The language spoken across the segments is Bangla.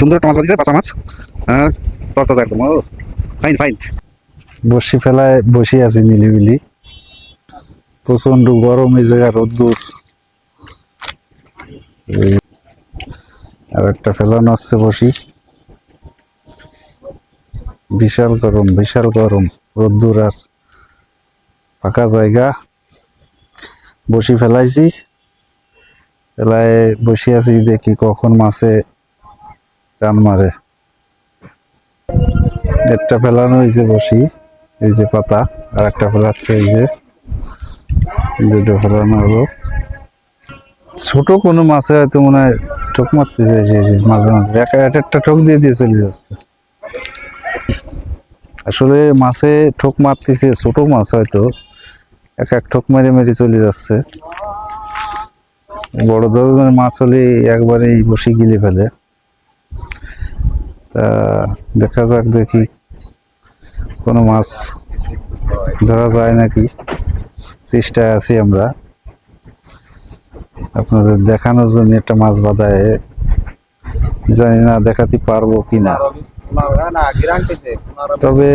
সুন্দর একটা মাছ বাঁধিয়েছে বাঁচা মাছ। হ্যাঁ তরতাজা একদম। ও, ফাইন ফাইন। বসি ফেলায় বসে আছি নিলিবিলি প্রচণ্ড গরম এই জায়গা রোদ্দুর। আর একটা ফেলানো আসছে বসি। বিশাল গরম বিশাল গরম, রোদ্দুর আর ফাঁকা জায়গা। বসি ফেলাইছি। ফেলায় বসে আছি দেখি কখন মাছে টান মারে একটা ফেলানো হয়েছে বসি, এই যে পাতা, আর একটা ফেলাচ্ছে এই যে দুটো ফেলানো হলো। ছোট কোনো মাছে হয়তো মনে হয় ঠোক মারতেছে যে যে মাঝে মাঝে। এক এক একটা ঠোক দিয়ে দিয়ে চলে যাচ্ছে। আসলে মাছে ঠোক মারতেছে, ছোট মাছ হয়তো এক এক ঠোক মেরে মেরে চলে যাচ্ছে। বড় ধরনের মাছ হলে একবারেই বসি গিলে ফেলে। তা দেখা যাক দেখি কোনো মাছ ধরা যায় নাকি। চেষ্টায় আছি আমরা। আপনাদের দেখানোর জন্য একটা মাছ বাঁধায়। জানি না, দেখাতে পারব কি না তবে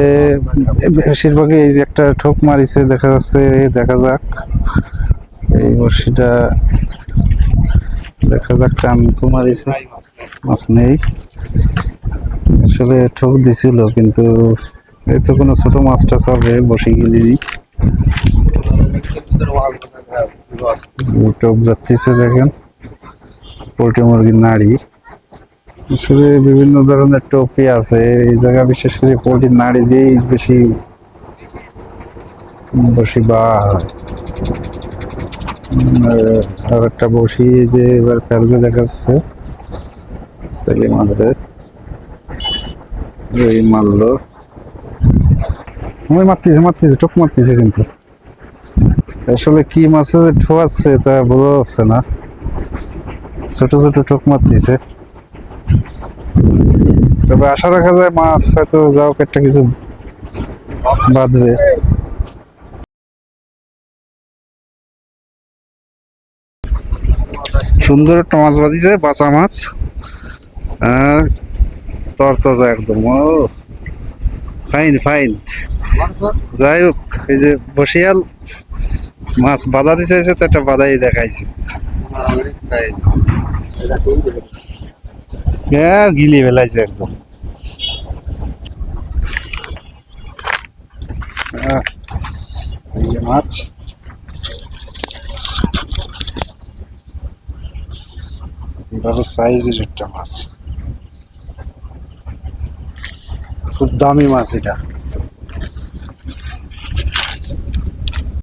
বেশিরভাগই এই যে একটা ঠোক মারিছে, দেখা যাচ্ছে, দেখা যাক। এই বড়শিটা দেখা যাক টান তো মারিছে। মাছ নেই। আসলে ঠোক দিছিল, কিন্তু এই তো কোনো ছোট মাছ টাছ হবে বসে গেলি। টোপ যাচ্ছে দেখেন, পোলট্রি মুরগির নাড়ি। আসলে বিভিন্ন ধরনের টোপি আছে, এই জায়গা বিশেষ করে পোল্ট্রির নাড়ি দিয়েই বেশি বসি বা আর একটা বসি যে এবার ফেলবে দেখাচ্ছে। সেলি মারবে এই মারলো। ওই মারতেছে মারতেছে টোক মারতেছে কিন্তু। আসলে কি মাছে যে ঠোয়াচ্ছে তা বোঝা যাচ্ছে না। ছোট ছোট টোক মারতেছে। তবে আশা রাখা যায় মাছ হয়তো যাও একটা কিছু বাঁধবে। সুন্দর একটা মাছ বাঁধিয়েছে বাঁচা মাছ। হ্যাঁ তরতাজা একদম, ও। ফাইন ফাইন যাই হোক এই যে বসিয়াল মাছ বাধা দিতে চাইছে, তো একটা বাধাই দেখাইছে। হ্যাঁ গিলি ফেলাইছে একদম। এই যে মাছ। সাইজের একটা মাছ। খুব দামি মাছ এটা।